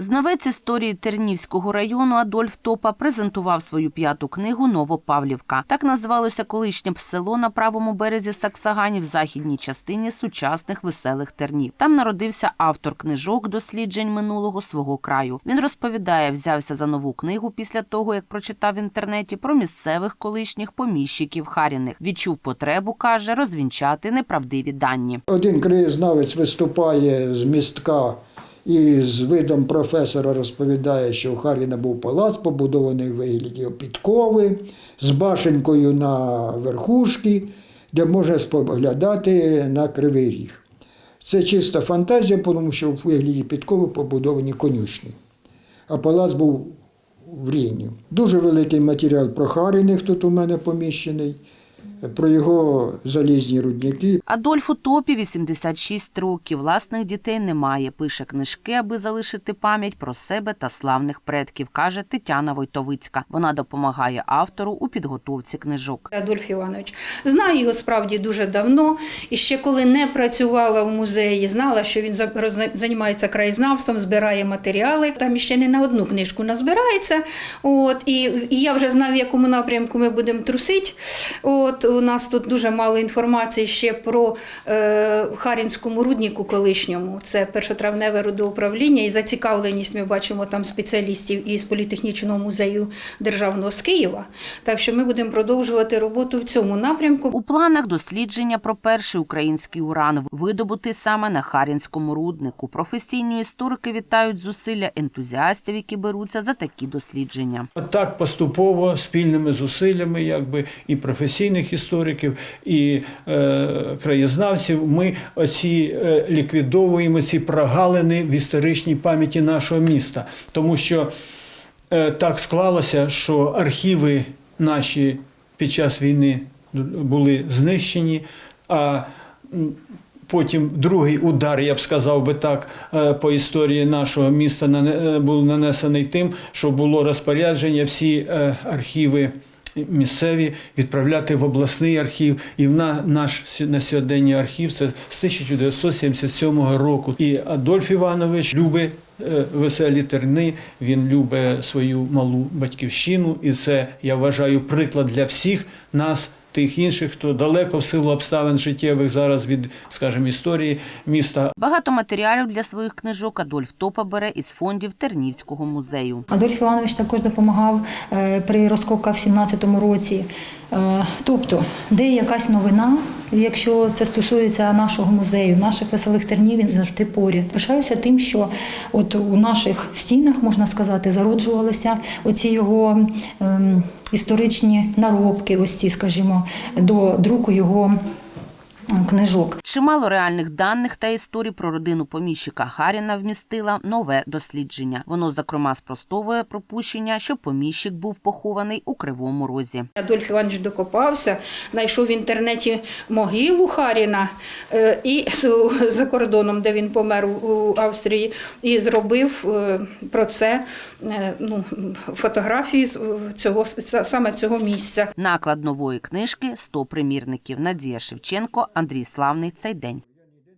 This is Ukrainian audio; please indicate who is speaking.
Speaker 1: Знавець історії Тернівського району Адольф Топа презентував свою п'яту книгу Новопавлівка. Так називалося колишнє село на правому березі Саксагані в західній частині сучасних веселих тернів. Там народився автор книжок досліджень минулого свого краю. Він розповідає, взявся за нову книгу після того, як прочитав в інтернеті про місцевих колишніх поміщиків Харіних. Відчув потребу, каже, розвінчати неправдиві дані.
Speaker 2: Один краєзнавець виступає з містка і з видом професора розповідає, що у Харіна був палац, побудований у вигляді підкови, з башенкою на верхушці, де можна споглядати на кривий ріг. Це чиста фантазія, тому що в вигляді підкови побудовані конюшні. А палац був в Рівні. Дуже великий матеріал про Харіних тут у мене поміщений, про його залізні рудники,
Speaker 1: Адольфу Топі 86 років. Власних дітей немає. Пише книжки, аби залишити пам'ять про себе та славних предків, каже Тетяна Войтовицька. Вона допомагає автору у підготовці книжок.
Speaker 3: Адольф Іванович. Знаю його справді дуже давно. І ще коли не працювала в музеї, знала, що він займається краєзнавством, збирає матеріали. Там ще не на одну книжку назбирається. От, і, і я вже знав, в якому напрямку ми будемо трусити. От, у нас тут дуже мало інформації ще про е, Харінському рудніку колишньому. Це першотравневе рудоуправління. І зацікавленість ми бачимо там спеціалістів із політехнічного музею державного з Києва. Так що ми будемо продовжувати роботу в цьому напрямку.
Speaker 1: У планах дослідження про перший український уран, видобутий саме на Харінському руднику. Професійні історики вітають зусилля ентузіастів, які беруться за такі дослідження.
Speaker 4: Так поступово спільними зусиллями, якби і професійних істориків, і е, краєзнавців, ми оці е, ліквідовуємо ці прогалини в історичній пам'яті нашого міста, тому що е, так склалося, що архіви наші під час війни були знищені. а Потім другий удар, я б сказав би так, е, по історії нашого міста е, був нанесений тим, що було розпорядження всі е, архіви місцеві відправляти в обласний архів. І в на- наш на сьогодення архів це з 1977 року. І Адольф Іванович любить е, веселі терни, він любить свою малу батьківщину, і це я вважаю приклад для всіх нас. Тих інших, хто далеко в силу обставин життєвих зараз від, скажімо, історії міста
Speaker 1: Багато матеріалів для своїх книжок Адольф Топа бере із фондів Тернівського музею.
Speaker 5: Адольф Іванович також допомагав е, при розкопках в 17-му році. Е, Тобто, де якась новина, якщо це стосується нашого музею, наших веселих тернів, він завжди поряд. Пишаюся тим, що от у наших стінах, можна сказати, зароджувалися оці його ем, історичні наробки, ось ці, скажімо, до друку його книжок.
Speaker 1: Чимало реальних даних та історій про родину поміщика Харіна вмістила нове дослідження. Воно, зокрема, спростовує пропущення, що поміщик був похований у Кривому Розі.
Speaker 3: Адольф Іванович докопався, знайшов в інтернеті могилу Харіна е, і за кордоном, де він помер у- Австрії, і зробив е, про це е, ну, фотографії з- цього саме цього місця.
Speaker 1: Наклад нової книжки «100 примірників. Надія Шевченко, Андрій Славний. Цей день.